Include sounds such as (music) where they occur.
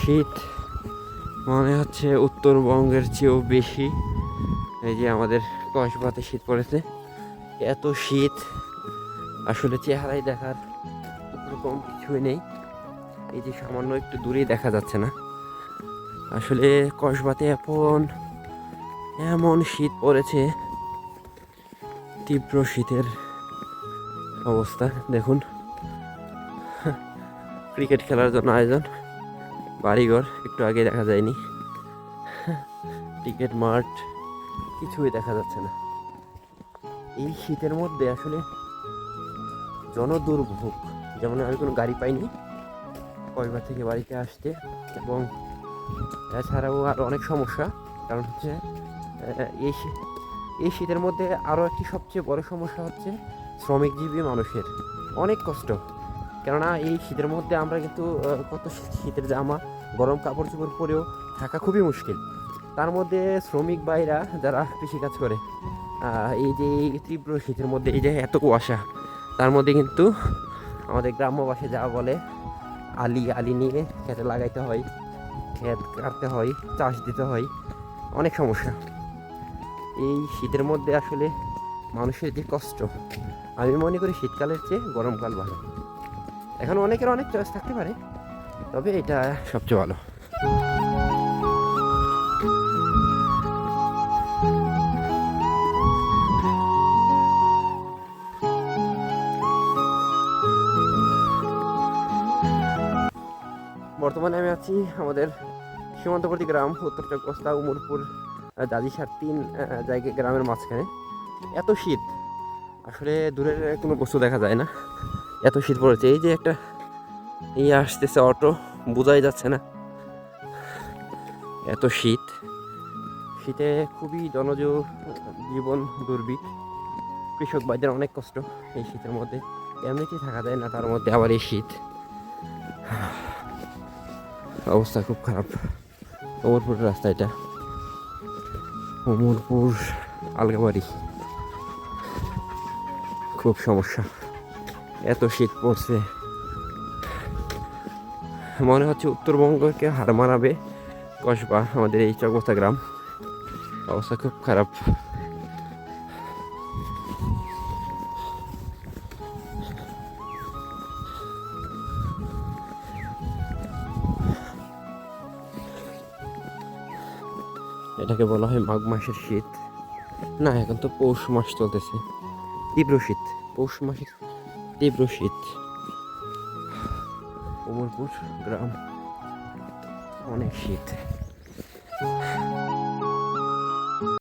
শীত। মনে হচ্ছে উত্তরবঙ্গের চেয়েও বেশি। এই যে আমাদের কসবাতে শীত পড়েছে। এত শীত। আসলে চেহারায় দেখার এরকম কিছুই নেই। এই যে সামান্য একটু দূরেই দেখা যাচ্ছে না। আসলে কসবাতে এখন এমন শীত পড়েছে, তীব্র শীতের অবস্থা। দেখুন। (laughs) ক্রিকেট খেলার জন্য আয়োজন। বাড়িঘর, একটু আগে দেখা যায়নি। ক্রিকেট মাঠ কিছুই দেখা যাচ্ছে না। এই শীতের মধ্যে আসলে জনদুর্ভোগ। যেমন আমি কোনো গাড়ি পাইনি, কয়বার থেকে বাড়িতে আসতে এবং এছাড়াও আরও অনেক সমস্যা। কারণ হচ্ছে এই এই শীতের মধ্যে আরও একটি সবচেয়ে বড় সমস্যা হচ্ছে শ্রমিকজীবী মানুষের অনেক কষ্ট। কেননা এই শীতের মধ্যে আমরা কিন্তু কত শীতের জামা গরম কাপড় চোপড় পরেও থাকা খুবই মুশকিল। তার মধ্যে শ্রমিক ভাইরা যারা কৃষিকাজ করে এই যে তীব্র শীতের মধ্যে, এই যে এত কুয়াশা, তার মধ্যে কিন্তু আমাদের গ্রাম্যবাসী যা বলে, আলি আলি নিয়ে খেতে লাগাইতে হয় ক্ষেত কাটতে হয়, চাষ দিতে হয়, অনেক সমস্যা। এই শীতের মধ্যে আসলে মানুষের যে কষ্ট, আমি মনে করি শীতকালের চেয়ে গরমকাল ভালো। এখন অনেকের অনেক চয়েস থাকতে পারে তবে এটা সবচেয়ে ভালো। বর্তমানে আমি আছি আমাদের সীমান্তবর্তী গ্রাম, উত্তর চকবস্তা, উমরপুর দাদিসার তিন জায়গায় গ্রামের মাঝখানে। এত শীত, আসলে দূরের কোনো বস্তু দেখা যায় না। এত শীত পড়েছে। এই যে একটা এই আসতেছে অটো, বোঝাই যাচ্ছে না। এত শীত। শীতে খুবই জনজ জীবন দুর্ভিক কৃষক ভাইদের অনেক কষ্ট এই শীতের মধ্যে। এমনিতেই থাকা যায় না, তার মধ্যে আবার এই শীত। অবস্থা খুব খারাপ। অমরপুর রাস্তা এটা। অমরপুর আলগাবাড়ি। খুব সমস্যা। এত শীত পড়ছে। মনে হচ্ছে উত্তরবঙ্গকে হার মানাবে কসবা, আমাদের এই চকবস্তা গ্রাম। অবস্থা খুব খারাপ। এটাকে বলা হয় মাঘ মাসের শীত। না, এখন তো পৌষ মাস চলতেছে। তীব্র শীত। পৌষ মাসের তীব্র শীত। অমরপুর গ্রাম। অনেক শীত।